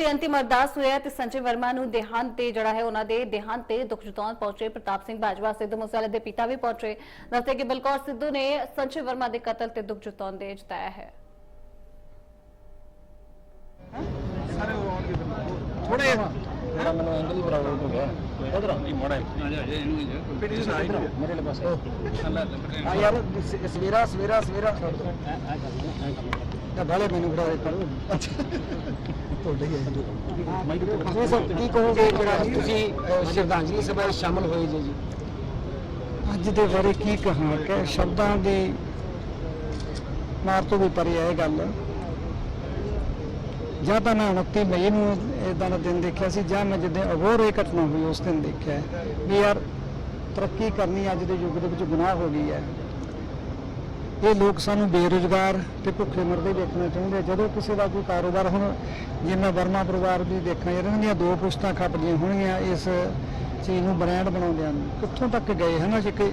ਤੇ ਅੰਤਿਮ ਅਰਦਾਸ ਹੋਇਆ ਤੇ ਸੰਜੇ ਵਰਮਾ ਨੂੰ ਦੇਹਾਂਤ ਤੇ ਜਿਹੜਾ ਹੈ ਉਹਨਾਂ ਦੇ ਦੇਹਾਂਤ ਤੇ ਦੁੱਖ ਜਤਾਉਣ ਪਹੁੰਚੇ। ਪ੍ਰਤਾਪ ਸਿੰਘ ਬਾਜਵਾ ਸਿੱਧੂ ਮੂਸੇਵਾਲੇ ਦੇ ਪਿਤਾ ਵੀ ਪਹੁੰਚੇ। ਦੱਸਦੇ ਕਿ ਬਲਕੌਰ ਸਿੱਧੂ ਨੇ ਸੰਜੇ ਵਰਮਾ ਦੇ ਕਤਲ ਤੇ ਦੁੱਖ ਜਤਾਉਣ ਦੇ ਜਤਾਇਆ ਹੈ। ਥੋੜਾ ਮੈਨੂੰ ਐਂਗਲ ਹੀ ਬਰਾਬਰ ਹੋ ਗਿਆ। ਉਧਰ। ਨਹੀਂ ਮੋੜਾ ਮੇਰੇ ਲਈ ਪਾਸੇ ਆ ਯਾਰ ਸ- ਸਵੇਰਾ ਸਵੇਰਾ ਸਵੇਰਾ। ਤਾਂ ਭਾਲੇ ਮੈਨੂੰ ਫੜਾ ਦੇ ਤੁਹਾਡੇ ਹੀ ਹੈ ਜੀ ਸਰ ਕੀ ਕਹੋਗੇ ਜਿਹੜਾ ਤੁਸੀਂ ਅਹ, ਸ਼ਰਧਾਂਜਲੀ ਸਭਾ ਵਿੱਚ ਸ਼ਾਮਲ ਹੋਏ ਜੀ ਜੀ? ਅੱਜ ਦੇ ਬਾਰੇ ਕੀ ਕਹਾਂ? ਕਿ ਸ਼ਬਦਾਂ ਦੀ ਮਾਰ ਤੋਂ ਵੀ ਪਰੇ ਹੈ ਇਹ ਗੱਲ। ਜਾਂ ਤਾਂ ਮੈਂ 29 ਮਈ ਨੂੰ ਇਦਾਂ ਦਾ ਦਿਨ ਦੇਖਿਆ ਸੀ, ਜਾਂ ਮੈਂ ਜਦੋਂ ਅਗੋਰ ਇਹ ਘਟਨਾ ਹੋਈ, ਉਸ ਦਿਨ ਦੇਖਿਆ ਵੀ ਯਾਰ ਤਰੱਕੀ ਕਰਨੀ ਅੱਜ ਦੇ ਯੁੱਗ ਦੇ ਵਿੱਚ ਗੁਨਾਹ ਹੋ ਗਈ ਹੈ। ਇਹ ਲੋਕ ਸਾਨੂੰ ਬੇਰੁਜ਼ਗਾਰ ਤੇ ਭੁੱਖੇ ਮਰਦੇ ਦੇਖਣਾ ਚਾਹੁੰਦੇ ਜਦੋਂ ਕਿਸੇ ਦਾ ਕੋਈ ਕਾਰੋਬਾਰ, ਹੁਣ ਜੇ ਮੈਂ ਵਰਮਾ ਪਰਿਵਾਰ ਵੀ ਦੇਖਾਂ ਯਾਰ ਇਹਨਾਂ ਦੀਆਂ ਦੋ ਪੁਸ਼ਤਾਂ ਖੱਪਦੀਆਂ ਹੋਣਗੀਆਂ, ਇਸ ਚੀਜ਼ ਨੂੰ ਬ੍ਰਾਂਡ ਬਣਾਉਂਦਿਆਂ ਨੂੰ। ਕਿੱਥੋਂ ਤੱਕ ਗਏ ਹਨ, ਜੇ ਕਿ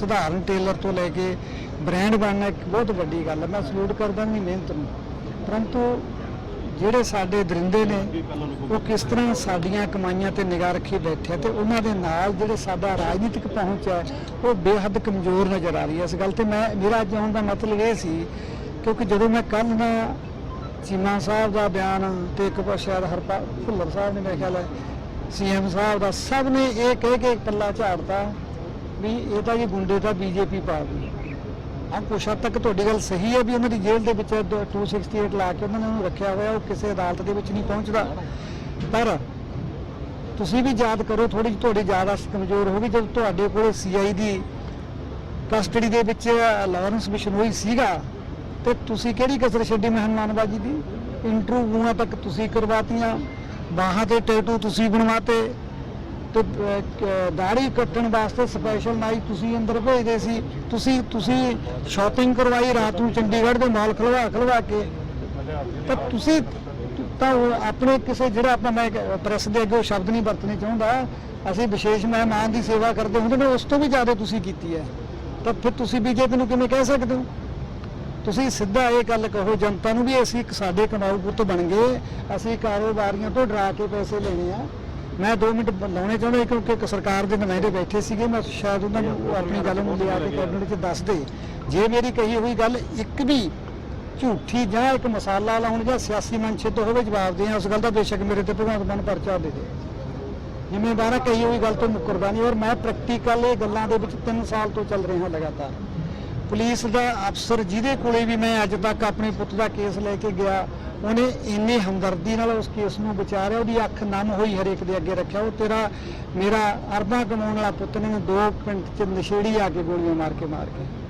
ਸਧਾਰਨ ਟੇਲਰ ਤੋਂ ਲੈ ਕੇ ਬ੍ਰਾਂਡ ਬਣਨਾ ਇੱਕ ਬਹੁਤ ਵੱਡੀ ਗੱਲ ਹੈ। ਮੈਂ ਸਲੂਟ ਕਰਦਾ ਨਹੀਂ ਮਿਹਨਤ ਨੂੰ। ਪਰੰਤੂ ਜਿਹੜੇ ਸਾਡੇ ਦਰਿੰਦੇ ਨੇ, ਉਹ ਕਿਸ ਤਰ੍ਹਾਂ ਸਾਡੀਆਂ ਕਮਾਈਆਂ ਤੇ ਨਿਗਾਹ ਰੱਖੀ ਬੈਠੇ ਆ ਤੇ ਉਹਨਾਂ ਦੇ ਨਾਲ ਜਿਹੜੇ ਸਾਡਾ ਰਾਜਨੀਤਿਕ ਪਹੁੰਚ ਹੈ ਉਹ ਬੇਹੱਦ ਕਮਜ਼ੋਰ ਨਜ਼ਰ ਆ ਰਹੀ ਹੈ ਇਸ ਗੱਲ ਤੇ ਮੈਂ, ਮੇਰਾ ਅੱਜ ਆਉਣ ਦਾ ਮਤਲਬ ਇਹ ਸੀ ਕਿਉਂਕਿ ਜਦੋਂ ਮੈਂ ਕੱਲ ਨਾ ਚੀਮਾ ਸਾਹਿਬ ਦਾ ਬਿਆਨ ਤੇ ਇੱਕ ਪਾਸੇ ਸ਼ਾਇਦ ਹਰਪਾ, ਭੁੱਲਰ ਸਾਹਿਬ ਨੇ ਮੇਰੇ ਖਿਆਲ ਹੈ, ਸੀਐਮ ਸਾਹਿਬ ਦਾ ਸਭ ਨੇ ਇਹ ਕਹਿ ਕੇ ਪੱਲਾ ਝਾੜਤਾ ਵੀ ਇਹ ਤਾਂ ਜੀ ਗੁੰਡੇ ਦਾ ਬੀਜੇਪੀ ਪਾ ਗਈ ਹਾਂ, ਕੁਛ ਹੱਦ ਤੱਕ ਤੁਹਾਡੀ ਗੱਲ ਸਹੀ ਹੈ ਵੀ ਉਹਨਾਂ ਦੀ ਜੇਲ੍ਹ ਦੇ ਵਿੱਚ ਦ- 268 ਲਾ ਕੇ ਉਹਨਾਂ ਨੇ ਉਹਨੂੰ ਰੱਖਿਆ ਹੋਇਆ, ਉਹ ਕਿਸੇ ਅਦਾਲਤ ਦੇ ਵਿੱਚ ਨਹੀਂ ਪਹੁੰਚਦਾ। ਪਰ ਤੁਸੀਂ ਵੀ ਯਾਦ ਕਰੋ ਥੋੜੀ ਜਿਹੀ ਤੁਹਾਡੀ ਯਾਦ ਅਸ ਕਮਜ਼ੋਰ ਹੋ ਗਈ ਜਦ ਤੁਹਾਡੇ ਕੋਲ ਸੀਆਈ ਦੀ ਕਸਟਡੀ ਦੇ ਵਿੱਚ ਲਾਰੈਂਸ ਬਿਸ਼ਨੋਈ ਸੀਗਾ। ਤੇ ਤੁਸੀਂ ਕਿਹੜੀ ਕਸਰ ਛੱਡੀ ਮਹਿਮਾਨਬਾਜੀ ਦੀ? ਇੰਟਰਵਿਊਆਂ ਤੱਕ ਤੁਸੀਂ ਕਰਵਾਤੀਆਂ, ਬਾਹਾਂ ਤੇ ਟੈਟੂ ਤੁਸੀਂ ਬਣਵਾਤੇ। ਤੇ ਦਾੜੀ ਕੱਟਣ ਵਾਸਤੇ ਸਪੈਸ਼ਲ ਨਾਈ ਤੁਸੀਂ ਅੰਦਰ ਭੇਜਦੇ ਸੀ। ਤੁਸੀਂ ਤੁਸੀਂ ਸ਼ਾਪਿੰਗ ਕਰਵਾਈ ਰਾਤ ਨੂੰ ਚੰਡੀਗੜ੍ਹ ਦੇ ਮਾਲ ਖਲਵਾ ਖਲਵਾ ਕੇ। ਤਾਂ ਤੁਸੀਂ, ਤਾਂ ਆਪਣੇ ਕਿਸੇ ਜਿਹੜਾ ਆਪਣਾ ਮੈਂ ਪ੍ਰੈਸ ਦੇ ਅੱਗੇ ਸ਼ਬਦ ਨਹੀਂ ਵਰਤਣੇ ਚਾਹੁੰਦਾ। ਅਸੀਂ ਵਿਸ਼ੇਸ਼ ਮਹਿਮਾਨ ਦੀ ਸੇਵਾ ਕਰਦੇ ਹੁੰਦੇ ਨੇ, ਉਸ ਤੋਂ ਵੀ ਜ਼ਿਆਦਾ ਤੁਸੀਂ ਕੀਤੀ ਹੈ। ਤਾਂ ਫਿਰ ਤੁਸੀਂ ਬੀਜੇਪੀ ਨੂੰ ਕਿਵੇਂ ਕਹਿ ਸਕਦੇ ਹੋ? ਤੁਸੀਂ ਸਿੱਧਾ ਇਹ ਗੱਲ ਕਹੋ, ਜਨਤਾ ਨੂੰ ਵੀ ਅਸੀਂ ਇੱਕ ਸਾਡੇ ਕਮਾਊ ਪੁੱਤ ਬਣ ਗਏ। ਅਸੀਂ ਕਾਰੋਬਾਰੀਆਂ ਤੋਂ ਡਰਾ ਕੇ ਪੈਸੇ ਲੈਣੇ ਆ। ਮੈਂ 2 ਮਿੰਟ ਲਾਉਣੇ ਚਾਹੁੰਦਾ ਕਿਉਂਕਿ ਇੱਕ ਸਰਕਾਰ ਦੇ ਨੁਮਾਇੰਦੇ ਬੈਠੇ ਸੀਗੇ, ਮੈਂ ਸ਼ਾਇਦ ਉਹਨਾਂ ਨੂੰ ਉਹ ਆਪਣੀ ਗੱਲ ਨੂੰ ਲਿਆ ਕੇ ਕੈਬਨਿਟ 'ਚ ਦੱਸ ਦੇ। ਜੇ ਮੇਰੀ ਕਹੀ ਹੋਈ ਗੱਲ ਇੱਕ ਵੀ ਝੂਠੀ ਜਾਂ ਇੱਕ ਮਸਾਲਾ ਲਾਉਣ ਜਾਂ ਸਿਆਸੀ ਮਨਸ਼ਿਤ ਹੋਵੇ, ਜਵਾਬ ਦੇ ਉਸ ਗੱਲ ਦਾ ਬੇਸ਼ੱਕ ਮੇਰੇ ਤੇ ਭਗਵੰਤ ਮਾਨ ਪਰਚਾ ਦੇ ਦੇ। ਜ਼ਿੰਮੇਵਾਰ ਹੈ ਕਹੀ ਹੋਈ ਗੱਲ ਤੋਂ ਮੁਕਰਦਾ ਨਹੀਂ। ਔਰ ਮੈਂ ਪ੍ਰੈਕਟੀਕਲ ਇਹ ਗੱਲਾਂ ਦੇ ਵਿੱਚ 3 ਸਾਲ ਤੋਂ ਚੱਲ ਰਿਹਾ ਲਗਾਤਾਰ। ਪੁਲਿਸ ਦਾ ਅਫਸਰ ਜਿਹਦੇ ਕੋਲੇ ਵੀ ਮੈਂ ਅੱਜ ਤੱਕ ਆਪਣੇ ਪੁੱਤ ਦਾ ਕੇਸ ਲੈ ਕੇ ਗਿਆ ਉਹਨੇ ਇੰਨੀ ਹਮਦਰਦੀ ਨਾਲ ਉਸ ਕੇਸ ਨੂੰ ਵਿਚਾਰਿਆ, ਉਹਦੀ ਅੱਖ ਨਮ ਹੋਈ ਹਰੇਕ ਦੇ ਅੱਗੇ ਰੱਖਿਆ। ਉਹ ਤੇਰਾ, ਮੇਰਾ ਅਰਬਾਂ ਕਮਾਉਣ ਵਾਲਾ ਪੁੱਤ ਨੇ ਦੋ ਮਿੰਟ ਚ ਨਸ਼ੇੜੀ ਆ ਕੇ ਗੋਲੀਆਂ ਮਾਰ ਕੇ ਮਾਰ ਕੇ